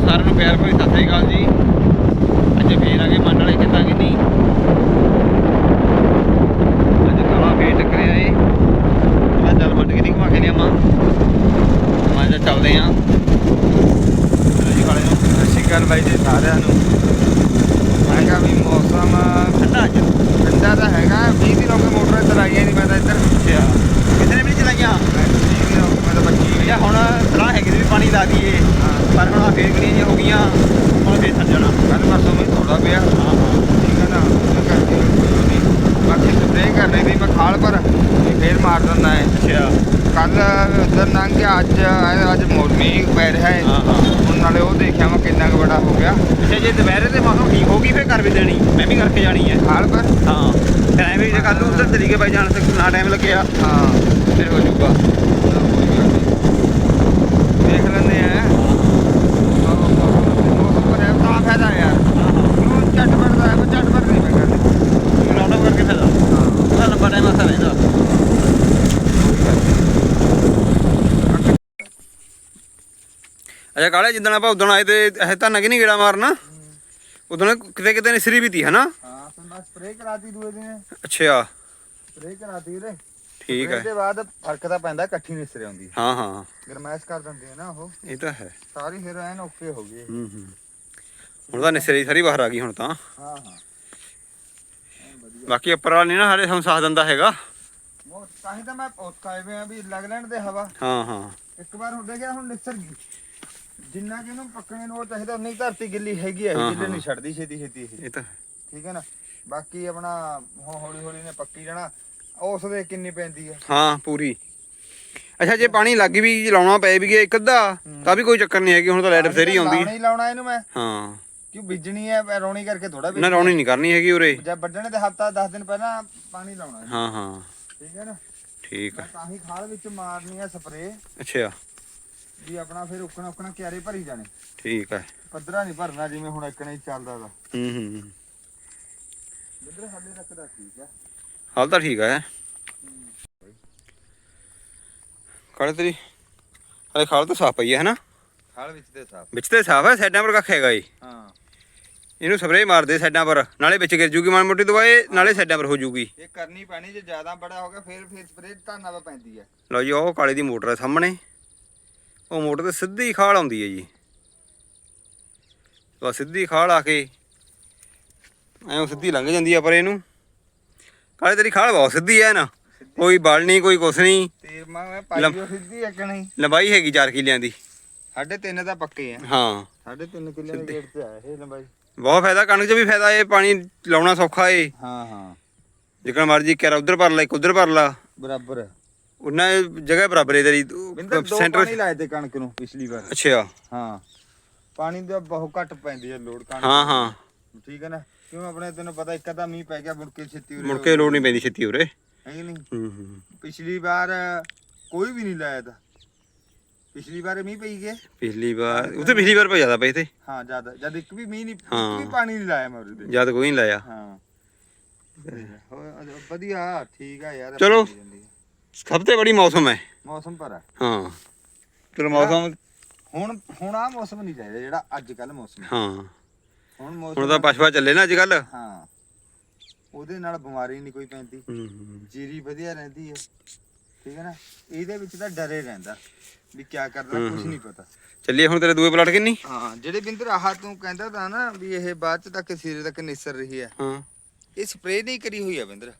ਸਾਰਿਆਂ ਨੂੰ ਪਿਆਰ ਭਰੀ ਸਤਿ ਸ੍ਰੀ ਅਕਾਲ ਜੀ। ਅੱਜ ਫੇਰ ਆ ਗਏ ਮੰਨ ਵਾਲੇ ਕਿੱਦਾਂ ਕਿ ਨਹੀਂ ਅੱਜ ਕਾਲਾ ਫੇਰ ਟੱਕਰਿਆ ਏ ਮੈਂ ਚੱਲ ਮੰਡ ਕੇ ਨਹੀਂ ਘੁਮਾ ਕੇ ਲਿਆਵਾਂ ਮੈਂ ਜਾ ਚੱਲਦੇ ਆਂ। ਜੀ ਕਾਲੇ ਨੂੰ। ਸਤਿ ਸ਼੍ਰੀ ਅਕਾਲ ਬਾਈ ਜੀ ਸਾਰਿਆਂ ਨੂੰ। ਮੈਂ ਕਿਹਾ ਵੀ ਮੌਸਮ ਠੰਡਾ ਅੱਜ। ਠੰਡਾ ਤਾਂ ਹੈਗਾ। 20 ਦਿਨ ਗਏ ਮੋਟਰ ਚਲਾਈਆਂ ਨਹੀਂ ਮੈਂ ਤਾਂ ਇੱਧਰ ਕਿਸੇ ਨੇ ਵੀ ਨਹੀਂ ਚਲਾਈਆਂ ਮੈਂ 20 ਦਿਨ ਹੋ ਗਏ ਮੈਂ ਤਾਂ 25 ਜਾਂ ਹੁਣ ਸਲਾਹ ਵੀ ਲਾ ਦਈਏ। ਹਾਂ ਪਰ ਹੁਣ ਆਹ ਫੇਰ ਗਲੀਆਂ ਹੋ ਗਈਆਂ। ਹੁਣ ਫੇਰ ਛੱਡ ਜਾਣਾ ਕੱਲ ਪਰਸੋਂ ਵੀ ਥੋੜਾ ਪਿਆ। ਹਾਂ ਹਾਂ। ਠੀਕ ਹੈ ਨਾ? ਉਹਦੇ ਕਰਕੇ ਨਹੀਂ। ਬਾਕੀ ਸਪਰੇਅ ਕਰਨੀ ਦੀ ਮੈਂ ਖਾਲ ਪਰ ਵੀ ਫੇਰ ਮਾਰ ਦਿੰਦਾ ਹੈ ਅੱਛਾ। ਕੱਲ ਉਧਰ ਲੰਘ ਗਿਆ ਅੱਜ ਅੱਜ ਮੋਰਮੀ ਪੈ ਰਿਹਾ ਹੈ। ਹਾਂ ਹਾਂ। ਹੁਣ ਨਾਲੇ ਉਹ ਦੇਖਿਆ ਮੈਂ ਕਿੰਨਾ ਕੁ ਬੜਾ ਹੋ ਗਿਆ। ਅੱਛਾ ਜੇ ਦੁਪਹਿਰੇ ਤੇ ਮੌਸਮ ਠੀਕ ਹੋ ਗਈ ਫੇਰ ਕਰ ਵੀ ਦੇਣੀ। ਮੈਂ ਵੀ ਕਰਕੇ ਜਾਣੀ ਹੈ। ਖਾਲ ਪਰ? ਹਾਂ। ਫਿਰ ਐਵੇਂ ਵੀ ਜੇ ਕੱਲ ਉਧਰ ਗਏ ਬਾਈ ਜਾਣ ਤੱਕ ਨਾ ਟਾਈਮ ਲੱਗਿਆ। ਹਾਂ ਫਿਰ ਹੋ ਜਾਊਗਾ ਦੇਖ ਲੈਂਦੇ ਆ ਮੌਸਮ ਪਰ ਹੈ ਤਾਂ ਫਾਇਦਾ ਯਾਰ ਨੂੰ ਝਟਪਟ ਦਾ ਹੈ ਪਰ ਝਟਪਟ ਨਹੀਂ ਮੈਂ ਕਰਦੇ ਰਾਉਂਡ ਅਪ ਕਰਕੇ ਫਾਇਦਾ ਉਹਦਾ ਲੰਬਾ ਟਾਈਮ ਆਸਾ ਰਹਿੰਦਾ ਅੱਛਾ ਕਾਲੇ ਜਿੱਦਣ ਆਪਾਂ ਉਦਣ ਆਏ ਤੇ ਇਹ ਤਾਂ ਨਗੀ ਨਹੀਂ ਗੇੜਾ ਮਾਰਨਾ? ਉਦਣ ਕਿਤੇ ਕਿਤੇ ਨਿਸਰੀ ਵੀ ਤੀ ਹਨਾ? ਹਾਂ ਫਿਰ ਮੈਂ ਸਪਰੇਅ ਕਰਾਤੀ ਦੂਏ ਦਿਨ। ਅੱਛਾ। ਸਪਰੇਅ ਕਰਾਤੀ ਵੀਰੇ। ਠੀਕ ਹੈ। ਦੇ ਬਾਅਦ ਫ਼ਰਕ ਤਾਂ ਪੈਂਦਾ ਇਕੱਠੀ ਨਿਸਰ ਆਉਂਦੀ ਹੈ ਹਾਂ ਗਰਮੈਸ਼ ਕਰ ਦਿੰਦੇ ਆ ਨਾ ਉਹ। ਇਹ ਤਾਂ ਹੈ। ਸਾਰੀ ਫਿਰ ਐਨ ਓਕੇ ਹੋ ਗਈ ਹੂੰ ਹੂੰ। ਹੁਣ ਤਾਂ ਨਿਸਰੀ ਸਾਰੀ ਬਾਹਰ ਆ ਗਈ ਹੁਣ ਤਾਂ। ਹਾਂ ਹਾਂ। ਬਾਕੀ ਉੱਪਰ ਵਾਲਾ ਨਹੀਂ ਨਾ ਹਾਲੇ ਸਾਨੂੰ ਸਾਥ ਦਿੰਦਾ ਹੈਗਾ। ਉਹ ਤਾਂ ਹੀ ਤਾਂ ਮੈਂ ਪੋਸਕਾਏ ਵੇ ਆ ਵੀ ਲੱਗ ਲੈਣ ਦੇ ਹਵਾ। ਹਾਂ ਹਾਂ। ਇੱਕ ਵਾਰ ਹੁਣ ਦੇਖਿਆ ਹੁਣ ਨਿਸਰ ਗਈ। ਜਿੰਨਾ ਕਿ ਇਹਨੂੰ ਪੱਕਣੇ ਨੂੰ ਉਹ ਚਾਹੀਦਾ ਉਨੀ ਧਰਤੀ ਗਿੱਲੀ ਹੈਗੀ ਹਾਂ, ਗਿੱਲੇ ਹਾਂ। ਨਹੀਂ ਛੱਡਦੀ ਛੇਤੀ ਛੇਤੀ ਇਹ। ਇਹ ਤਾਂ ਹੈ। ਠੀਕ ਹੈ ਨਾ? ਬਾਕੀ ਆਪਣਾ ਹੁਣ ਹੌਲੀ ਹੌਲੀ ਨੇ ਪੱਕੀ ਜਾਣਾ ਉਸ ਦੇ ਕਿੰਨੀ ਪੈਂਦੀ ਆ? ਹਾਂ ਪੂਰੀ। ਅੱਛਾ ਜੇ ਪਾਣੀ ਲੱਗ ਵੀ ਲਾਉਣਾ ਪਏ ਵੀ ਇੱਕ ਅੱਧਾ ਤਾਂ ਵੀ ਕੋਈ ਚੱਕਰ ਨਹੀਂ ਹੈਗੀ ਹੁਣ ਤਾਂ ਲਾਈਟ ਬਥੇਰੀ ਆਉਂਦੀ। ਹੈ ਹੀ ਲਾਉਣਾ ਇਹਨੂੰ ਮੈਂ। ਹਾਂ। ਕਿਉਂ ਬੀਜਣੀ ਹੈ ਰੌਣੀ ਕਰਕੇ ਥੋੜਾ ਨਾ ਰੌਣੀ ਨਹੀਂ ਕਰਨੀ ਹੈਗੀ ਉਰੇ। ਜਦ ਵੱਢਣੇ ਦੇ ਹਫਤਾ 10 ਦਿਨ ਪਹਿਲਾਂ ਪਾਣੀ ਲਾਉਣਾ। ਹੈ ਹਾਂ। ਹਾਂ ਠੀਕ ਹੈ ਨਾ? ਠੀਕ ਹੈ ਤਾਂ ਹੀ ਖਾਲ ਵਿੱਚ ਮਾਰਨੀ ਹੈ ਸਪਰੇ ਅੱਛਾ। ਵੀ ਆਪਣਾ ਫਿਰ ਉਕਣਾ ਉਕਣਾ ਕਿਆਰੇ ਭਰੀ ਜਾਣੇ। ਠੀਕ ਹੈ ਪੱਧਰਾ ਨਹੀਂ ਭਰਨਾ ਜਿਵੇਂ ਹੁਣ ਇਕਣੇ ਚੱਲਦਾ ਦਾ ਹੂੰ ਹੂੰ ਬਿੱਧਰ ਸਾਡੇ ਤੱਕ ਦਾ ਠੀਕ ਹਾਲ ਤਾਂ ਠੀਕ ਹੈ। ਕਾਲੇ ਤੇਰੀ ਹਲੇ ਖਾਲ ਤਾਂ ਸਾਫ਼ ਪਈ ਹੈ ਹਨਾ? ਖਾਲ ਵਿੱਚ ਤੇ ਸਾਫ਼। ਵਿੱਚ ਤੇ ਸਾਫ਼ ਹੈ ਸਾਈਡਾਂ ਪਰ ਕੱਖ ਹੈਗਾ ਈ ਹਾਂ। ਇਹਨੂੰ ਸਪਰੇਅ ਮਾਰ ਦੇ ਸਾਈਡਾਂ ਪਰ ਨਾਲੇ ਵਿੱਚ ਗਿਰ ਜੂਗੀ ਮਾੜੀ ਮੋਟੀ ਦਵਾਈ ਨਾਲੇ ਸਾਈਡਾਂ ਪਰ ਹੋ ਜੂਗੀ। ਇਹ ਕਰਨੀ ਪੈਣੀ ਜੇ ਜ਼ਿਆਦਾ ਬੜਾ ਹੋ ਗਿਆ ਫਿਰ ਫਿਰ ਸਪਰੇ ਧਾਨਾ ਪੈਂਦੀ ਹੈ ਲਓ ਜੀ ਉਹ ਕਾਲੇ ਦੀ ਮੋਟਰ ਹੈ ਸਾਹਮਣੇ। ਉਹ ਮੋਟਰ ਤੇ ਸਿੱਧੀ ਖਾਲ ਆਉਂਦੀ ਹੈ ਜੀ। ਉਹ ਸਿੱਧੀ ਖਾਲ ਆ ਕੇ ਐਂ ਸਿੱਧੀ ਲੰਘ ਜਾਂਦੀ ਆ ਪਰ ਇਹਨੂੰ ਕਾਲੇ ਤੇਰੀ ਖਾਲ ਬਹੁਤ ਸਿੱਧੀ ਹੈ ਨਾ। ਕੋਈ ਬਲ ਨਹੀਂ ਕੋਈ ਕੁਛ ਨਹੀਂ। ਤੇ ਮੈਂ ਪਾਈ ਉਹ ਸਿੱਧੀ ਇਕਣੀ ਲੰਬਾਈ ਹੈਗੀ 4 ਕਿੱਲਿਆਂ ਦੀ। ਸਾਢੇ ਤਿੰਨ ਤਾਂ ਪੱਕੇ ਆ। ਹਾਂ। ਸਾਢੇ ਤਿੰਨ ਕਿੱਲੇ ਦੇ ਗੇਟ ਤੇ ਆਇਆ ਇਹ ਲੰਬਾਈ। ਬਹੁਤ ਫਾਇਦਾ ਕਣਕ 'ਚ ਵੀ ਫਾਇਦਾ ਇਹ ਪਾਣੀ ਲਾਉਣਾ ਸੌਖਾ ਏ। ਹਾਂ ਹਾਂ। ਜਿੱਕਣ ਮਰਜ਼ੀ ਕਿਹੜਾ ਉਧਰ ਭਰ ਲੈ ਇੱਕ ਉਧਰ ਭਰ ਲਾ। ਬਰਾਬਰ। ਉਹਨਾਂ ਜਗ੍ਹਾ ਬਰਾਬਰ ਹੈ ਤੇਰੀ ਬਿੰਦਰ ਦੋ ਸੈਂਟਰ ਪਾਣੀ ਲਾਏ ਤੇ ਕਣਕ ਨੂੰ ਪਿਛਲੀ ਵਾਰ। ਅੱਛਾ। ਹਾਂ। ਪਾਣੀ ਦਾ ਬਹੁਤ ਘੱਟ ਪੈਂਦੀ ਹੈ ਲੋੜ ਕਣਕ ਹਾਂ ਹਾਂ। ਠੀਕ ਹੈ ਨਾ? ਕਿਉਂ ਆਪਣੇ ਤੈਨੂੰ ਪਤਾ ਇੱਕ ਅੱਧਾ ਮੀਂਹ ਪੈ ਗਿਆ ਮੁੜ ਕੇ ਛੇਤੀ ਉਰੇ ਮੁੜ ਕੇ ਲੋੜ ਨਹੀਂ ਪੈਂਦੀ ਛੇਤੀ ਉਰੇ। ਹੈ ਕਿ ਨਹੀਂ? ਹੂੰ ਹੂੰ। ਪਿਛਲੀ ਵਾਰ ਕੋਈ ਵੀ ਨਹੀਂ ਲਾਇਆ ਤਾਂ। ਪਿਛਲੀ ਵਾਰ ਮੀਂਹ ਪਈ ਗਿਆ। ਪਿਛਲੀ ਵਾਰ ਉਹ ਤੇ ਪਿਛਲੀ ਵਾਰ ਪਾ ਜ਼ਿਆਦਾ ਪਏ ਤੇ। ਹਾਂ ਜਦ ਜਦ ਇੱਕ ਵੀ ਮੀਂਹ ਨਹੀਂ ਇੱਕ ਹਾਂ। ਵੀ ਪਾਣੀ ਨਹੀਂ ਲਾਇਆ ਮੈਂ ਤੇ ਜਦ ਕੋਈ ਨਹੀਂ ਲਾਇਆ। ਹਾਂ। ਹੋਰ ਵਧੀਆ। ਠੀਕ ਆ ਯਾਰ ਚਲੋ। ਆਪਣੀ ਜ਼ਿੰਦਗੀ। ਸਭ ਤੋਂ ਬੜੀ ਮੌਸਮ ਹੈ। ਮੌਸਮ ਪਰ ਹਾਂ। ਚਲੋ ਮੌਸਮ ਹੁਣ ਹੁਣ ਆ ਮੌਸਮ ਨਹੀਂ ਚਾਹੀਦਾ ਜਿਹੜਾ ਅੱਜ ਕੱਲ ਮੌਸਮ ਹੈ। ਹਾਂ। ਹੁਣ ਮੌਸਮ ਹੁਣ ਤਾਂ ਪਛਵਾ ਚੱਲੇ ਨਾ ਅੱਜ ਕੱਲ ਹਾਂ। ਉਹਦੇ ਨਾਲ ਬਿਮਾਰੀ ਨਹੀਂ ਕੋਈ ਪੈਂਦੀ। ਜੀਰੀ ਵਧੀਆ ਰਹਿੰਦੀ ਹੈ। ਠੀਕ ਹੈ ਨਾ? ਇਹਦੇ ਵਿੱਚ ਤਾਂ ਡਰੇ ਰਹਿੰਦਾ। ਵੀ ਕੀ ਕਰਦਾ ਕੁਝ ਨਹੀਂ ਪਤਾ। ਚੱਲੀਏ ਹੁਣ ਤੇਰੇ ਦੂਏ ਪਲਾਟ ਕਿੰਨੀ? ਹਾਂ ਜਿਹੜੇ ਬਿੰਦਰ ਆਹ ਤੂੰ ਕਹਿੰਦਾ ਤਾਂ ਨਾ ਵੀ ਇਹ ਬਾਅਦ ਚ ਤੱਕ ਸਿਰੇ ਤੱਕ ਨਿਸਰ ਰਹੀ ਹੈ। ਹਾਂ। ਇਹ ਸਪਰੇਅ ਨਹੀਂ ਕਰੀ ਹੋਈ ਆ ਬਿੰਦਰ।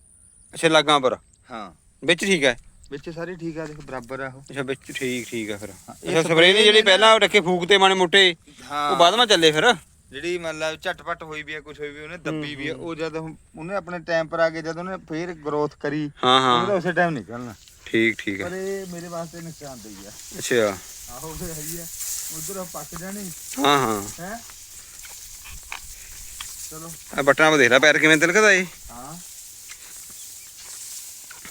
ਅੱਛਾ ਲਾਗਾਂ ਪਰ। ਹਾਂ। ਵਿੱਚ ਠੀਕ ਹੈ। ਵਿੱਚ ਸਾਰੇ ਠੀਕ ਆ ਦੇਖ ਬਰਾਬਰ ਆ ਉਹ। ਅੱਛਾ ਵਿੱਚ ਠੀਕ ਠੀਕ ਹੈ ਫਿਰ ਅੱਛਾ ਸਪਰੇਅ ਦੀ ਜਿਹੜੀ ਪਹਿਲਾਂ ਰੱਖੇ ਫੂਕ ਤੇ ਮਾਣੇ ਮੋਟੇ ਹਾਂ। ਉਹ ਬਾਅਦ ਵਿੱਚ ਚੱਲੇ ਫਿਰ? ਜਿਹੜੀ ਮਤਲਬ ਝਟਪਟ ਹੋਈ ਵੀ ਆ ਕੁਝ ਹੋਈ ਵੀ ਉਹਨੇ ਦੱਬੀ ਵੀ ਆ। ਉਹ ਜਦ ਉਹਨੇ ਆਪਣੇ ਟਾਈਮ ਪਰ ਆ ਕੇ ਜਦ ਉਹਨੇ ਫੇਰ ਗਰੋਥ ਕਰੀ ਹਾਂ ਹਾਂ। ਉਸੇ ਟਾਈਮ ਨਿਕਲਣਾ। ਠੀਕ ਠੀਕ ਪਰ ਹੈ ਇਹ ਮੇਰੇ ਵਾਸਤੇ ਨੁਕਸਾਨ ਦਈ ਆ। ਅੱਛਾ। ਆਹੋ ਫਿਰ ਹੈਗੀ ਆ। ਉਧਰ ਪੱਕ ਜਾਣੀ। ਹਾਂ ਹਾਂ। ਹੈ? ਚਲੋ। ਆ ਬਟਨਾਂ ਦੇਖ ਲੈ ਪੈਰ ਕਿਵੇਂ ਤਿਲਕਦਾ ਏ। ਹਾਂ।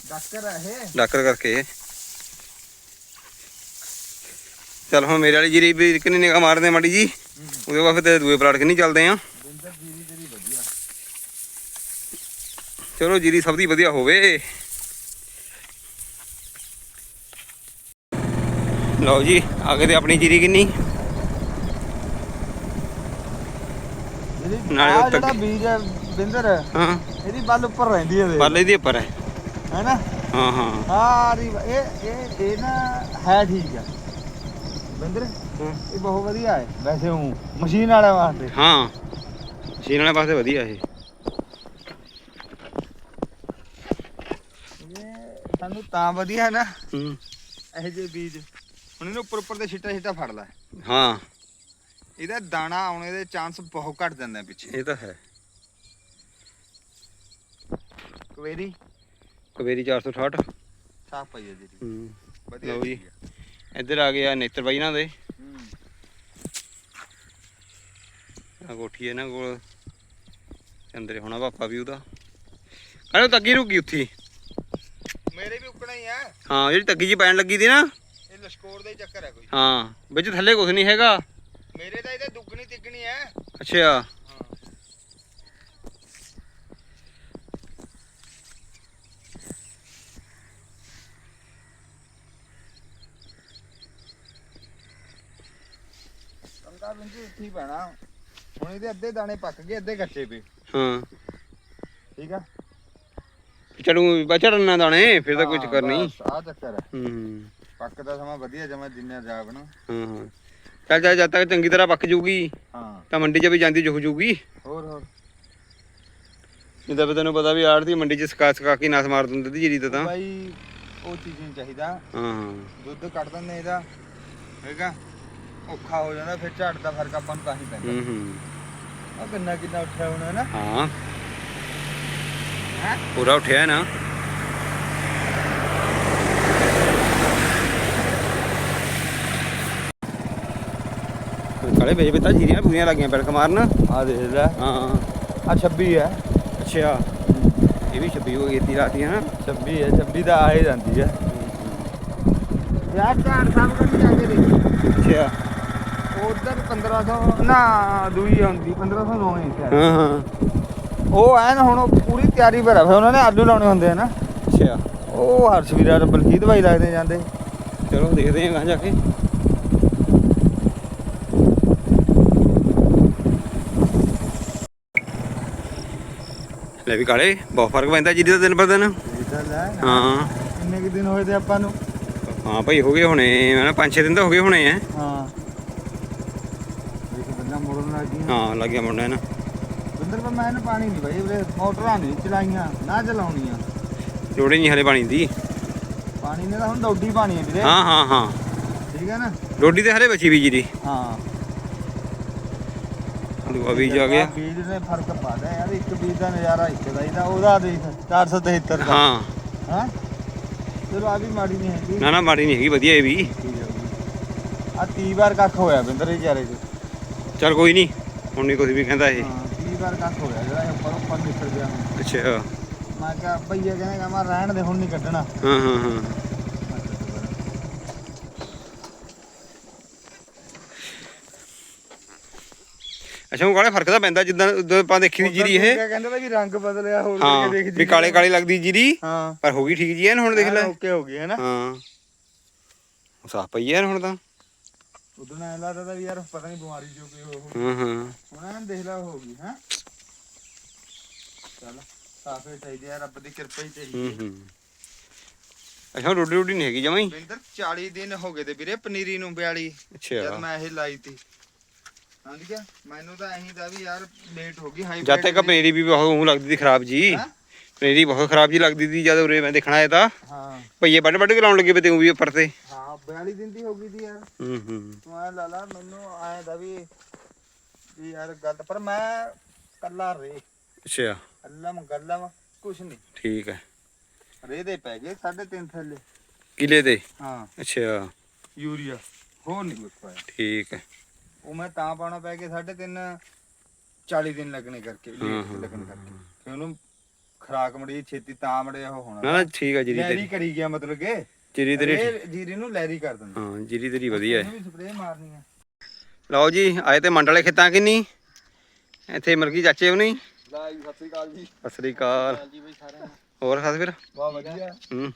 ਡਾਕਟਰ ਆ ਇਹ? ਡਾਕਰ ਕਰਕੇ। ਚੱਲ ਹੁਣ ਮੇਰੇ ਵਾਲੀ ਜੀਰੀ ਵੀ ਕਿੰਨੀ ਨਿਗਾਹ ਮਾਰਦੇ ਮਾੜੀ ਜੀ। ਉਹਦੇ ਬਾਅਦ ਫਿਰ ਦੂਏ ਪਲਾਟ ਕਿੰਨੀ ਚੱਲਦੇ ਆ। ਜੀਰੀ ਤੇਰੀ ਵਧੀਆ। ਚਲੋ ਜੀਰੀ ਸਭ ਦੀ ਵਧੀਆ ਹੋਵੇ। ਲਓ ਜੀ ਆਗੇ ਤੇ ਆਪਣੀ ਜੀਰੀ ਕਿੰਨੀ। ਇਹਦੀ ਨਾਲੇ ਉਹ ਜਿਹੜਾ ਬੀਜ ਹੈ ਬਿੰਦਰ ਹਾਂ। ਇਹਦੀ ਬੱਲ ਉੱਪਰ ਰਹਿੰਦੀ ਹੈ ਬੱਲੇ ਦੀ ਉੱਪਰ ਹੈ। ਹਾਂ ਹਾਂ। ਸਾਰੀ ਇਹ ਇਹ ਇਹ ਨਾ ਹੈ ਠੀਕ ਆ। ਬਿੰਦਰ ਇਹ ਬਹੁਤ ਵਧੀਆ ਹੈ। ਵੈਸੇ ਹੂੰ ਮਸ਼ੀਨ ਵਾਲੇ ਵਾਸਤੇ। ਹਾਂ। ਮਸ਼ੀਨ ਵਾਲੇ ਪਾਸੇ ਵਧੀਆ ਇਹ। ਇਹ ਸਾਨੂੰ ਤਾਂ ਵਧੀਆ ਹੈ ਨਾ। ਹੂੰ। ਇਹ ਜੇ ਬੀਜ। ਹੁਣ ਇਹਨੂੰ ਉੱਪਰ ਉੱਪਰ ਤੇ ਛਿੱਟਾ ਛਿੱਟਾ ਫੜ ਲੈ। ਹਾਂ। ਇਹਦਾ ਦਾਣਾ ਆਉਣੇ ਦੇ ਚਾਂਸ ਬਹੁਤ ਘਟ ਜਾਂਦੇ ਪਿੱਛੇ। ਇਹ ਤਾਂ ਹੈ। ਕਵੇਰੀ ਕਵੇਰੀ 468 ਸਾਫ਼ ਪਈ ਹੈ ਜੀ ਹੂੰ ਵਧੀਆ ਲਓ ਜੀ। ਆ। ਇੱਧਰ ਆ ਗਿਆ ਨੇਤਰ ਬਾਈ ਨਾਲ ਦੇ। ਹੂੰ। ਆ ਕੋਠੀ ਇਹਨਾਂ ਕੋਲ। ਚੰਦਰੇ ਹੋਣਾ ਪਾਪਾ ਵੀ ਉਹਦਾ। ਕਹਿੰਦਾ ਤੱਗੀ ਰੁਕੀ ਉੱਥੀ। ਮੇਰੇ ਵੀ ਉੱਕਣਾ ਹੀ ਆ। ਹਾਂ ਜਿਹੜੀ ਤੱਗੀ ਜੀ ਪੈਣ ਲੱਗੀ ਦੀ ਨਾ। ਇਹ ਲਸ਼ਕੋਰ ਦਾ ਹੀ ਚੱਕਰ ਹੈ ਕੋਈ। ਹਾਂ ਵਿੱਚ ਥੱਲੇ ਕੁਝ ਨਹੀਂ ਹੈਗਾ। ਮੇਰੇ ਤਾਂ ਇਹਦੇ ਦੁੱਗਣੀ ਤਿੱਗਣੀ ਹੈ ਅੱਛਾ। ਹਾਂ ਕੰਗਾ ਬਿੰਦੂ ਇੱਥੇ ਹੀ ਪੈਣਾ। ਹੁਣ ਇਹਦੇ ਅੱਧੇ ਦਾਣੇ ਪੱਕ ਗਏ ਅੱਧੇ ਕੱਚੇ ਪਏ ਹਾਂ। ਠੀਕ ਆ? ਚੜੂ ਬਚੜਨ ਨਾ ਦਾਣੇ ਫਿਰ ਤਾਂ ਕੋਈ ਚੱਕਰ ਨਹੀਂ। ਆ ਚੱਕਰ ਹੈ। ਹੂੰ ਪੱਕਦਾ ਸਮਾਂ ਵਧੀਆ ਜਮਾ ਜਿੰਨਾ ਜਾ ਬਣਾ ਹਾਂ ਹਾਂ। ਚੱਲ ਚੱਲ ਜਦ ਤੱਕ ਚੰਗੀ ਤਰ੍ਹਾਂ ਪੱਕ ਜੂਗੀ ਹਾਂ। ਤਾਂ ਮੰਡੀ 'ਚ ਵੀ ਜਾਂਦੀ ਜੁਖ ਜੂਗੀ। ਹੋਰ ਹੋਰ। ਨਹੀਂ ਤਾਂ ਫਿਰ ਤੈਨੂੰ ਪਤਾ ਵੀ ਆੜਤੀ ਮੰਡੀ 'ਚ ਸਕਾ ਸਕਾ ਕੇ ਨਾਸ ਮਾਰ ਦਿੰਦੇ ਦੀ ਜੀਰੀ ਤਾਂ ਤਾਂ। ਬਾਈ ਉਹ ਚੀਜ਼ ਨਹੀਂ ਚਾਹੀਦਾ। ਹਾਂ। ਹਾਂ ਦੁੱਧ ਕੱਢ ਦਿੰਦੇ ਇਹਦਾ। ਹੈਗਾ ਔਖਾ ਹੋ ਜਾਂਦਾ ਫਿਰ ਝਾੜ ਦਾ ਫ਼ਰਕ ਆਪਾਂ ਨੂੰ ਤਾਂ ਹੀ ਪੈਂਦਾ। ਹੂੰ ਹੂੰ। ਆ ਕਿੰਨਾ ਕਿੰਨਾ ਉੱਠਿਆ ਹੋਣਾ ਨਾ। ਹਾਂ। ਹੈ? ਪੂਰਾ ਉਠਿਆ ਨਾ। ਕਾਲੇ ਵੇਜ ਬਤਾ ਜੀਰੀਆਂ ਪੂਰੀਆਂ ਲੱਗੀਆਂ ਪਿਲਕ ਮਾਰਨ। ਆ ਦੇਖ ਲੈ। ਹਾਂ। ਆ 26 ਹੈ ਅੱਛਾ। ਇਹ ਵੀ 26 ਹੋ ਗਈ ਤੀ ਰਾਤੀ ਹੈ ਨਾ 26 ਹੈ 26 ਦਾ ਆ ਹੀ ਜਾਂਦੀ ਹੈ ਯਾਰ ਝਾੜ ਸਾਹਿਬ ਕੋਲ ਜਾ ਕੇ ਦੇਖ। ਅੱਛਾ। ਉਧਰ 1500 ਨਾ ਦੂਈ ਆਉਂਦੀ 1509 ਹੀ ਸ਼ਾਇਦ ਹਾਂ ਹਾਂ। ਉਹ ਐਨ ਹੁਣ ਉਹ ਪੂਰੀ ਤਿਆਰੀ ਪਰ ਆ ਫਿਰ ਉਹਨਾਂ ਨੇ ਆਲੂ ਲਾਉਣੇ ਹੁੰਦੇ ਆ ਨਾ। ਅੱਛਾ। ਉਹ ਹਰਸ਼ਵੀਰਾ ਬਲਕੀਤ ਭਾਈ ਲੱਗਦੇ ਜਾਂਦੇ। ਚਲੋ ਦੇਖਦੇ ਹਾਂ ਗਾਂ ਜਾ ਕੇ। ਲੈ ਵੀ ਕਾਲੇ ਬਹੁਤ ਫ਼ਰਕ ਪੈਂਦਾ ਜੀਰੀ ਦਾ ਦਿਨ ਪਰ ਦਿਨ। ਹਾਂ। ਕਿੰਨੇ ਕੁ ਦਿਨ ਹੋਏ ਤੇ ਆਪਾਂ ਨੂੰ? ਹਾਂ ਭਾਈ ਹੋ ਗਏ ਹੋਣੇ ਮੈਂ 5-6 ਦਿਨ ਤਾਂ ਹੋ ਗਏ ਹੋਣੇ ਆ ਹਾਂ ਇੱਕ ਬੰਦਾ ਮੋੜਨ ਲੱਗ ਗਿਆ ਹਾਂ ਲੱਗ ਗਿਆ ਮੁੰਡਾ ਨਾ। ਬਿੰਦਰ ਪਰ ਮੈਂ ਇਹਨੂੰ ਪਾਣੀ ਨਹੀਂ ਭਾਈ ਵੀਰੇ ਮੋਟਰਾਂ ਨਹੀਂ ਚਲਾਈਆਂ ਨਾ ਚਲਾਉਣੀਆਂ। ਹੀ ਨਹੀਂ ਹਲੇ ਪਾਣੀ ਦੀ। ਪਾਣੀ ਨੇ ਤਾਂ ਹੁਣ ਡੌਡੀ ਪਾਣੀ ਹੈ ਵੀਰੇ। ਹਾਂ ਹਾਂ ਹਾਂ। ਠੀਕ ਹੈ ਨਾ? ਡੋਡੀ ਤੇ ਹਲੇ ਬਚੀ ਵੀ ਜੀਰੀ ਹਾਂ। ਦੂਆ ਬੀਜ ਆ ਗਿਆ। ਬੀਜ ਨੇ ਫ਼ਰਕ ਪਾਦਾ ਯਾਰ ਇੱਕ ਬੀਜ ਦਾ ਨਜ਼ਾਰਾ ਇੱਕ ਦਾ ਇਹਦਾ ਉਹਦਾ ਦੇਖ 473 ਦਾ। ਹਾਂ। ਹਾਂ? ਚਲੋ ਆ ਵੀ ਮਾੜੀ ਨਹੀਂ ਹੈਗੀ। ਨਾ ਨਾ ਮਾੜੀ ਨਹੀਂ ਹੈਗੀ ਵਧੀਆ ਇਹ ਵੀ। ਆ 30 ਵਾਰ ਕੱਖ ਹੋਇਆ ਬਿੰਦਰ ਇਹ ਚਾਰੇ ਚ। ਚਲ ਕੋਈ ਨਹੀਂ। ਹੁਣ ਨਹੀਂ ਕੁਝ ਵੀ ਕਹਿੰਦਾ ਇਹ। ਹਾਂ 30 ਵਾਰ ਕੱਖ ਹੋਇਆ ਜਿਹੜਾ ਇਹ ਉੱਪਰ ਉੱਪਰ ਨਿਕਲ ਗਿਆ। ਹੁਣ। ਅੱਛਾ। ਮੈਂ ਕਿਹਾ ਭਈਆ ਕਹਿੰਦਾ ਮੈਂ ਰਹਿਣ ਦੇ ਹੁਣ ਨਹੀਂ ਕੱਢਣਾ। ਹਾਂ ਹਾਂ ਹਾਂ। ਅੱਛਾ ਉਹ ਕਾਲੇ ਫ਼ਰਕ ਤਾਂ ਪੈਂਦਾ ਜਿੱਦਾਂ ਉਦੋਂ ਆਪਾਂ ਦੇਖੀ ਦੀ ਜੀਰੀ ਇਹ। ਕਹਿੰਦਾ ਵੀ ਰੰਗ ਬਦਲਿਆ ਹੋਰ ਹਾਂ ਕਰਕੇ ਦੇਖ ਵੀ ਕਾਲੇ ਕਾਲੇ ਲੱਗਦੀ ਜੀਰੀ ਹਾਂ। ਪਰ ਹੋ ਗਈ ਠੀਕ ਜੀ ਐਨ ਹੁਣ ਦੇਖ ਲੈ। ਓਕੇ ਹੋ ਗਈ ਹੈ ਨਾ? ਹਾਂ। ਸਾਫ਼ ਪਈ ਐਨ ਹੁਣ ਤਾਂ। ਉਦੋਂ ਐ ਲੱਗਦਾ ਤਾਂ ਵੀ ਯਾਰ ਪਤਾ ਨਹੀਂ ਬਿਮਾਰੀ ਜੋ ਕੋਈ ਹੋ ਹੋ ਹਾਂ ਹਾਂ। ਹੁਣ ਐਨ ਦੇਖ ਲੈ ਹੋ ਗਈ ਹੈ। ਚੱਲ ਸਾਫੇ ਚਾਹੀਦੇ ਆ ਰੱਬ ਦੀ ਕਿਰਪਾ ਹੀ ਚਾਹੀਦੀ ਹੂੰ ਹੂੰ। ਅੱਛਾ ਰੋਟੀ ਰੋਟੀ ਨਹੀਂ ਹੈਗੀ ਜਮਾਈ ਬਿੰਦਰ 40 ਦਿਨ ਹੋ ਗਏ ਤੇ ਵੀਰੇ ਪਨੀਰੀ ਨੂੰ 42 ਜਦ ਅੱਛਾ ਮੈਂ ਇਹ ਲਾਈ ਤੀ। ਸਮਝ ਗਿਆ ਮੈਨੂੰ ਤਾਂ ਐਂ ਦਾ ਵੀ ਯਾਰ ਲੇਟ ਹੋ ਗਈ ਹਾਈ ਜਦ ਤੱਕ ਪਨੀਰੀ ਵੀ ਬਹੁਤ ਉਹ ਲੱਗਦੀ ਸੀ ਖਰਾਬ ਜੀ। ਹੈਂ? ਪਨੀਰੀ ਬਹੁਤ ਖਰਾਬ ਜੀ ਲੱਗਦੀ ਸੀ ਜਦ ਉਰੇ ਮੈਂ ਦੇਖਣਾ ਆਇਆ ਤਾਂ। ਹਾਂ। ਭਈਏ ਵੱਡ ਵੱਡ ਕੇ ਲਾਉਣ ਲੱਗੇ ਪਏ ਤੇ ਉਹ ਵੀ ਉੱਪਰ ਤੇ। ਹਾਂ 42 ਦਿਨ ਦੀ ਹੋ ਗਈ ਤੀ ਯਾਰ। ਹੂੰ ਹੂੰ। ਤੂੰ ਐ ਲਾ ਲਾ ਮੈਨੂੰ ਐਂ ਦਾ ਵੀ ਵੀ ਯਾਰ ਗੱਲ ਪਰ ਮੈਂ ਕੱਲਾ ਰੇ। ਅੱਛਾ। ਅੱਲਮ ਗੱਲਮ ਕੁਛ ਨਹੀਂ ਠੀਕ ਹੈ ਰੇ ਦੇ ਪੈ ਗਏ 3.5 ਥੱਲੇ। ਕਿਲੇ ਦੇ? ਹਾਂ। ਅੱਛਾ। ਯੂਰੀਆ ਹੋਰ ਨਹੀਂ ਕੁਛ ਪਾਇਆ। ਠੀਕ ਹੈ ਉਹ ਮੈਂ ਤਾਂ ਪਾਉਣਾ ਪੈ ਗਿਆ 3.5 40 ਦਿਨ ਲੱਗਣੇ ਕਰਕੇ ਲੱਗਣ ਕਰਕੇ। ਫਿਰ ਉਹਨੂੰ ਖਰਾਕ ਮੜੀ ਛੇਤੀ ਤਾਂ ਮੜੇ ਉਹ ਹੋਣਾ। ਨਾ ਠੀਕ ਹੈ ਲੈਰੀ ਤੇਰੀ ਕਰੀ ਗਿਆ ਮਤਲਬ ਕਿ। ਜੀਰੀ ਤੇਰੀ ਇਹ ਜੀਰੀ ਨੂੰ ਲੈਰੀ ਕਰ ਦਿੰਦਾ। ਹਾਂ ਜੀਰੀ ਤੇਰੀ ਵਧੀਆ ਹੈ। ਵੀ ਸਪਰੇਅ ਮਾਰਨੀ ਆ। ਲਓ ਜੀ ਆਏ ਤੇ ਮੰਡ ਵਾਲੇ ਖੇਤਾਂ ਕਿੰਨੀ? ਇੱਥੇ ਮਰਗੀ ਚਾਚੇ ਹੁਣੀ। ਲਾ ਜੀ ਸਤਿ ਸ੍ਰੀ ਅਕਾਲ ਜੀ। ਸਤਿ ਸ੍ਰੀ ਅਕਾਲ। ਜੀ ਬਈ ਸਾਰਿਆਂ ਨੂੰ। ਹੋਰ ਖਾਸ ਫਿਰ ਬਹੁਤ ਵਧੀਆ। ਹੂੰ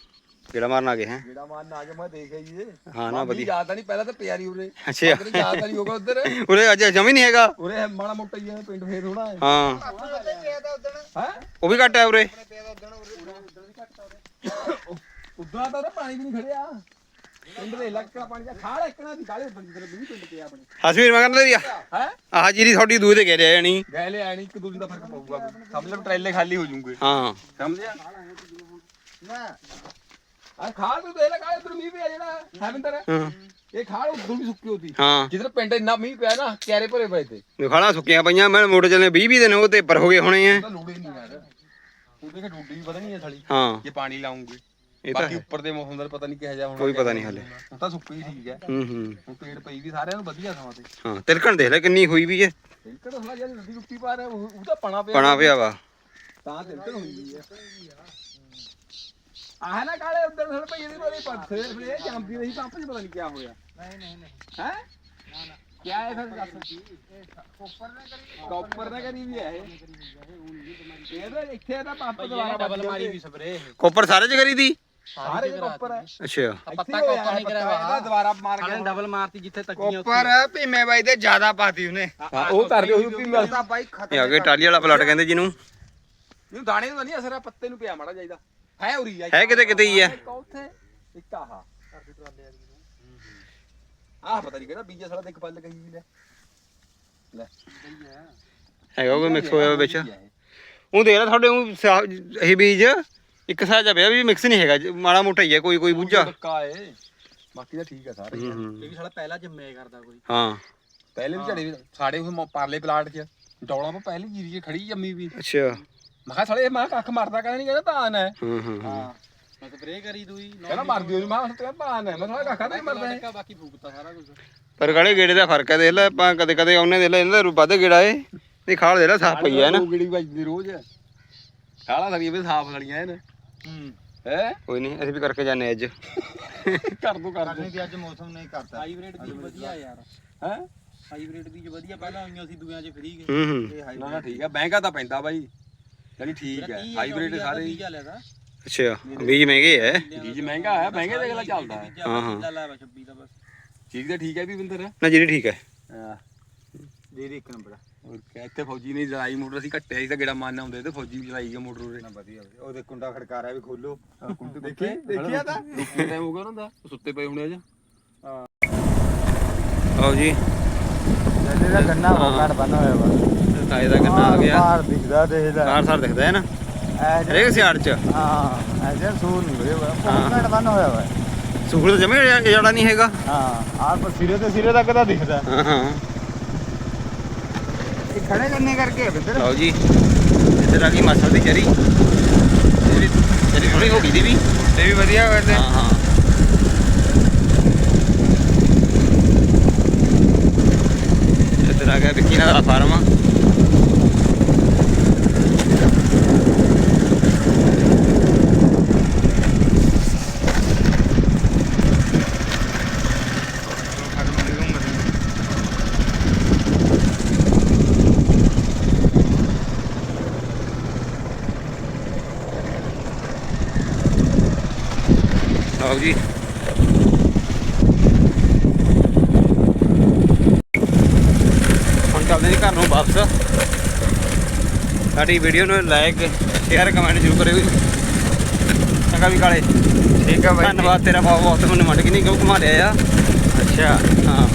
ਕਿਹੜਾ ਮਾਰਨ ਆ ਗਏ ਹੈ। ਜਿਹੜਾ ਮਾਨ ਆ ਕੇ ਮੈਂ ਦੇਖ ਆਈ ਇਹ। ਹਾਂ ਨਾ ਵਧੀਆ। ਯਾਦ ਤਾਂ ਨਹੀਂ ਪਹਿਲਾਂ ਤਾਂ ਪਿਆਰੀ ਉਰੇ। ਅੱਛਾ। ਯਾਦ ਤਾਂ ਨਹੀਂ ਹੋਗਾ ਉਧਰ। ਉਰੇ ਅੱਜ ਜਮੀ ਨਹੀਂ ਹੈਗਾ। ਉਰੇ ਮਾੜਾ ਮੋਟਾ ਹੀ ਹੈ ਪਿੰਡ ਫੇਰ ਥੋੜਾ ਹੈ। ਹਾਂ। ਹੈ। ਉਹ ਵੀ ਘੱਟ ਹੈ ਉਰੇ। ਉਧਰਾਂ ਤਾਂ ਉਰੇ ਪਾਣੀ ਵੀ ਨਹੀਂ ਖੜਿਆ। ਪਿੰਡ ਦੇ ਇਲਾਕਾ ਪਾਣੀ ਦਾ ਖਾਲ ਇੱਕਣਾ ਦੀ ਖਾਲੇ ਬੰਦੇ ਦੇ ਵੀ ਪਿੰਡ ਤੇ ਆ ਆਪਣੇ। ਹਸਵੀਰ ਮੈਂ ਕਹਿੰਦਾ ਦੀਆ ਹੈ? ਆਹ ਜੀਰੀ ਤੁਹਾਡੀ ਦੂਏ ਤੇ ਕਹਿ ਰਿਹਾ ਜਾਣੀ। ਗਏ ਲੈ ਆਣੀ ਇੱਕ ਦੂਜੇ ਦਾ ਫ਼ਰਕ ਪਊਗਾ। ਸਮਝ ਲੈ ਟਰੇਲੇ ਖਾਲੀ ਹੋ ਜੂਗੇ ਹਾਂ। ਸਮਝਿਆ? ਨਾ। ਆ ਖਾਲ ਤੂੰ ਦੇ ਲਗਾ ਇਧਰ ਮੀਂਹ ਪਿਆ ਜਿਹੜਾ ਹੈਵਿੰਦਰ ਹਾਂ। ਇਹ ਖਾਲ ਉਦੋਂ ਵੀ ਸੁੱਕੀ ਹੁੰਦੀ ਹਾਂ। ਜਿੱਧਰ ਪਿੰਡ ਇੰਨਾ ਮੀਂਹ ਪਿਆ ਨਾ ਕਿਆਰੇ ਭਰੇ ਪਏ ਤੇ। ਖਾਣਾ ਸੁੱਕੀਆਂ ਪਈਆਂ ਮੈਂ ਮੋਟਰ ਚੱਲੇ 20 20 ਦਿਨ ਉਹ ਤੇ ਪਰ ਹੋ ਗਏ ਹੋਣੇ ਆ। ਤਾਂ ਲੋੜੇ ਨਹੀਂ ਯਾਰ। ਉਹਦੇ ਕਿ ਡੂਡੀ ਵੀ ਪਤਾ ਨਹੀਂ ਹੈ ਸਾਲੀ। ਹਾਂ। ਜੇ ਪਾਣੀ ਲਾਉਂਗੇ। ਇਹ ਤਾਂ ਬਾਕੀ ਹੈ। ਉੱਪਰ ਦੇ ਮੌਸਮ ਦਾ ਪਤਾ ਨਹੀਂ ਕਿਹੋ ਜਿਹਾ ਹੋਣਾ ਕੋਈ ਪਤਾ ਨਹੀਂ ਹਾਲੇ। ਹੁਣ। ਤਾਂ ਸੁੱਕੀ ਠੀਕ ਹੈ। ਹੂੰ ਹੂੰ। ਹੁਣ ਪੇੜ ਪਈ ਵੀ ਸਾਰਿਆਂ ਨੂੰ ਵਧੀਆ ਥਾਂ ਤੇ। ਹਾਂ ਤਿਲਕਣ ਦੇਖ ਲੈ ਕਿੰਨੀ ਹੋਈ ਵੀ ਹੈ। ਤਿਲਕਣ ਹਲਾ ਜਦ ਨਦੀ ਰੁੱਟੀ ਪਾ ਰਿਹਾ ਉਹ ਉਹ ਤਾਂ ਪਣਾ ਪਿਆ। ਪਣਾ ਪਿਆ ਵਾ। ਤਾਂ ਤਿਲਕਣ ਹੁੰਦੀ ਹੈ। ਆਹ ਨਾ ਕਾਲੇ ਉਧਰ ਥੋੜੇ ਪਈ ਇਹਦੀ ਬੜੀ ਪੱਥੇ। ਫਿਰ ਇਹ ਜੰਮਦੀ ਰਹੀ ਪੰਪ 'ਚ ਪਤਾ ਨਹੀਂ ਕੀ ਹੋਇਆ। ਨਹੀਂ ਨਹੀਂ ਨਹੀਂ। ਹੈ? ਕੀ ਹੈ ਫਿਰ ਦੱਸ ਕਾਪਰ ਨਾ ਕਰੀ ਵੀ ਹੈ ਇਹ। ਇਹਦੇ ਇੱਥੇ ਤਾਂ ਪੰਪ ਦੁਆਰਾ ਡਬਲ ਮਾਰੀ ਵੀ ਸਪਰੇ ਕੋਪਰ ਸਾਰੇ ਚ ਕਰੀ ਦੀ? ਸਾਰੇ ਦੇ ਕਾਪਰ ਹੈ। ਅੱਛਾ। ਪੱਤਾ ਕਾਪਰ ਨਹੀਂ ਕਰਿਆ ਵਾ ਦੁਬਾਰਾ ਮਾਰ ਕੇ ਡਬਲ ਮਾਰਤੀ ਜਿੱਥੇ ਤੱਕੀਆਂ ਕੋਪਰ ਭੀਮੇ ਬਾਈ ਦੇ ਜ਼ਿਆਦਾ ਪਾਤੀ ਉਹਨੇ। ਉਹ ਕਰਦੇ ਹੋਈ ਵੀ ਮਿਲਦਾ ਬਾਈ ਇਹ ਆ ਗਏ ਟਾਲੀ ਵਾਲਾ ਪਲਾਟ ਕਹਿੰਦੇ ਜਿਹਨੂੰ। ਇਹਨੂੰ ਦਾਣੇ ਨੂੰ ਨਹੀਂ ਅਸਰ ਆ ਪੱਤੇ ਨੂੰ ਪਿਆ ਮਾੜਾ ਚਾਹੀਦਾ ਹੈ ਉਰੀ ਆ ਹੈ ਕਿਤੇ ਕਿਤੇ ਹੀ ਆ। ਇੱਕ ਉੱਥੇ ਇੱਕ ਆਹ। ਆਹ ਪਤਾ ਨਹੀਂ ਕਿਹੜਾ ਬੀਜਾ ਸਾਲਾ ਤੇ ਇੱਕ ਪੱਲ ਕਹੀ ਲੈ ਲੈ। ਹੈਗਾ ਉਹ ਮਿਕਸ ਹੋਇਆ ਵਿੱਚ। ਇਹ। ਹੈ। ਉਹ ਦੇਖ ਲੈ ਤੁਹਾਡੇ ਉਹ ਇਹ ਬੀਜ। ਇੱਕ ਸਾਜ ਆ ਪਿਆ ਵੀ ਮਿਕਸ ਨਹੀਂ ਹੈਗਾ ਜ- ਮਾੜਾ ਮੋਟਾ ਹੀ ਹੈ ਕੋਈ ਕੋਈ ਬੁੱਝਾ। ਪੱਕਾ ਏ ਬਾਕੀ ਤਾਂ ਠੀਕ ਆ ਸਾਰੇ ਹੂੰ, ਹੂੰ। ਇਹ ਵੀ ਸਾਲਾ ਪਹਿਲਾਂ ਜੰਮਿਆ ਕਰਦਾ ਕੋਈ। ਹਾਂ। ਪਹਿਲੇ ਵੀ ਝੜੇ ਸਾਡੇ ਉਹ ਮ- ਪਾਰਲੇ ਪਲਾਟ 'ਚ ਡੌਲਾਂ 'ਪਾ ਪਹਿਲੀ ਜੀਰੀ 'ਚ ਖੜੀ ਜੰਮੀ ਵੀ। ਅੱਛਾ। ਮੈਂ ਕਿਹਾ ਸਾਲੇ ਇਹ ਮੈਂ ਕਿਹਾ ਕੱਖ ਮਰਦਾ ਕਹਿੰਦਾ ਨਹੀਂ ਕਹਿੰਦਾ ਧਾਨ ਹੈ ਹੂੰ ਹੂੰ ਹੂੰ। ਹਾਂ। ਮੈਂ ਸਪਰੇ ਕਰੀ ਦੂਈ ਕਹਿੰਦਾ ਮਰ ਦਿਓ ਜੀ ਮੈਂ ਕਿਹਾ ਧਾਨ ਹੈ ਮੈਂ ਕਿਹਾ ਕੱਖਾ ਤਾਂ ਨਹੀਂ ਮਰਦਾ ਇਹ। ਟੱਕਾ ਬਾਕੀ ਫੂਕਤਾ ਸਾਰਾ ਕੁਝ ਪਰ ਗਾਲੇ ਗੇੜੇ ਦਾ ਫ਼ਰਕ ਹੈ ਦੇਖ ਲੈ ਆਪਾਂ ਕਦੇ ਕਦੇ ਆਉਨੇ ਦੇਖ ਲੈ ਇਹਨਾਂ ਦਾ ਵੱਧ ਗੇੜਾ ਏ। ਤੇ ਖਾਲ ਦੇ ਲੈ ਸਾਫ਼ ਪਈ ਹੈ ਨਾ। ਉਹ ਗੜੀ ਵੱਜਦੀ ਰੋਜ਼। ਕਾਲਾ ਸਰੀਏ ਵੀ ਸਾਫ਼ ਲੜੀਆਂ ਇਹਨੇ ਹੂੰ? ਹੈ ਕੋਈ ਨਹੀਂ ਅਸੀਂ ਵੀ ਕਰਕੇ ਜਾਂਦੇ ਅੱਜ। ਕਰ ਦੋ ਕਰ ਦੋ। ਵੀ ਅੱਜ ਮੌਸਮ ਨਹੀਂ ਕਰਤਾ। ਹਾਈਬ੍ਰਿਡ ਵੀ ਵਧੀਆ ਯਾਰ। ਹੈ? ਹਾਈਬ੍ਰਿਡ ਵੀ ਵਧੀਆ ਪਹਿਲਾਂ ਆਈਆਂ ਸੀ ਦੂਆਂ 'ਚ ਫਰੀ ਗਏ ਹੂੰ। ਹੂੰ ਨਾ ਨਾ ਠੀਕ ਹੈ ਮਹਿੰਗਾ ਤਾਂ ਪੈਂਦਾ ਬਾਈ। ਯਾਨੀ ਠੀਕ ਹੈ। ਹਾਈਬ੍ਰਿਡ ਸਾਰੇ ਬੀਜ ਲਿਆ ਦਾ। ਅੱਛਾ ਬੀਜ ਮਹਿੰਗੇ ਹੈ ਬੀਜ ਮਹਿੰਗਾ ਹੈ ਮਹਿੰਗੇ ਦੇ ਅਗਲਾ ਚੱਲਦਾ। ਹੈ ਹਾਂ, ਹਾਂ। ਹਾਂ ਲਾ 26 ਦਾ ਬਸ। ਠੀਕ ਤਾਂ ਠੀਕ ਹੈ ਵੀ ਬਿੰਦਰ? ਨਾ ਜਿਹੜੀ ਠੀਕ ਹੈ। ਹਾਂ। ਜੀਰੀ ਇੱਕ ਨੰਬਰ। ਹੋਰ ਕਿਆ, ਇੱਥੇ ਫੌਜੀ ਨੇ ਚਲਾਈ ਮੋਟਰ ਅਸੀਂ ਕੱਟਿਆ ਸੀ ਤਾਂ ਗੇੜਾ ਮਾਰਨਾ ਹੁੰਦੇ ਤੇ ਫੌਜੀ ਵੀ ਚਲਾਈ ਗਿਆ ਮੋਟਰ ਉਰੇ। ਨਾ ਵਧੀਆ ਵਧੀਆ। ਉਹਦੇ ਕੁੰਡਾ ਖੜਕਾ ਰਿਹਾ ਵੀ ਖੋਲੋ। ਦੇਖੀ ਦੇਖਿਆ ਤਾਂ। ਟਾਈਮ ਹੋ ਗਿਆ ਉਹਨਾਂ ਦਾ ਉਹ ਸੁੱਤੇ ਪਏ ਹੁਣੇ ਅੱਜ ਆਓ ਜੀ। ਜੱਲੇ ਦਾ ਗੰਨਾ ਬਹੁਤ ਬੰਨ ਹੋਇਆ ਵਾ। ਤਾਏ ਦਾ ਗੰਨਾ ਆ ਗਿਆ। ਬਾਹਰ ਦਿਖਦਾ ਦੇਖ ਲੈ ਸਾਰ ਸਾਰ ਦਿਖਦਾ ਹੈ ਨਾ? ਐ ਜੇ- ਹਰੇਕ ਸਿਆੜ ਚ? ਹਾਂ ਐਸੇ ਸੂਰ ਨਹੀਂ ਹੋਇਆ ਵਾ। ਬਹੁਤ ਘੱਟ ਬੰਨ ਹੋਇਆ ਵਾ। ਸੂਖੜ ਤਾਂ ਜਮੇ ਜੜਾ ਨਹੀਂ ਹੈਗਾ। ਹਾਂ ਆਹ ਪਰ ਸਿਰੇ ਤੇ ਸਿਰੇ ਤੱਕ ਤਾਂ ਦਿਖਦਾ। ਹਾਂ ਹਾਂ। ਇਹ ਖੜੇ ਕਰਨੇ ਕਰਕੇ ਬਿੱਦਰ ਲਓ ਜੀ ਇੱਧਰ ਆ ਗਈ ਮਾਸਾ ਦੀ ਚਰੀ। ਜਿਹੜੀ ਚਰੀ ਥੋੜੀ ਹੋ ਗਈ ਦੀ ਵੀ। ਤੇ ਵੀ ਵਧੀਆ ਕਰਦੇ ਹਾਂ ਹਾਂ। ਇੱਧਰ ਆ ਗਿਆ ਵਿੱਕੀ ਨਾਲ ਦਾ ਫਾਰਮ। ਆ ਲਓ ਜੀ ਹੁਣ ਚੱਲਦੇ ਜੀ ਘਰ ਨੂੰ ਵਾਪਸ। ਸਾਡੀ ਵੀਡੀਓ ਨੂੰ ਲਾਈਕ ਸ਼ੇਅਰ ਕਮੈਂਟ ਜ਼ਰੂਰ ਕਰਿਓ ਚੰਗਾ ਵੀ ਕਾਲੇ। ਠੀਕ ਆ ਬਾਈ ਧੰਨਵਾਦ ਤੇਰਾ ਬਹੁਤ ਬਹੁਤ ਮੈਨੂੰ ਮੰਡ ਕੇ ਨਹੀਂ ਕਿਉਂ ਘੁਮਾ ਲਿਆ ਆ। ਅੱਛਾ। ਹਾਂ।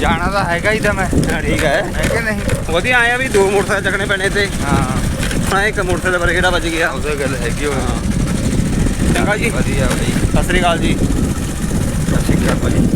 ਜਾਣਾ ਤਾਂ ਹੈਗਾ ਹੀ ਤਾਂ ਮੈਂ। ਹਾਂ, ਠੀਕ ਹੈ ਹੈ ਕਿ ਨਹੀਂ? ਵਧੀਆ ਆਇਆ ਵੀ ਦੋ ਮੋਟਰਸਾਈਕਲ ਚੱਕਣੇ ਪੈਣੇ ਤੇ ਹਾਂ। ਹੁਣ ਇੱਕ ਮੋਟਰਸਾਈਕਲ ਪਰ ਕਿਹੜਾ ਵੱਜ ਗਿਆ। ਉਹਦਾ ਗੱਲ ਹੈਗੀ ਹੋਈ ਹਾਂ। ਚੰਗਾ ਜੀ। ਵਧੀਆ ਬਾਈ। ਸਤਿ ਸ੍ਰੀ ਅਕਾਲ ਜੀ। ਸਤਿ ਸ਼੍ਰੀ ਅਕਾਲ ਬਾਈ।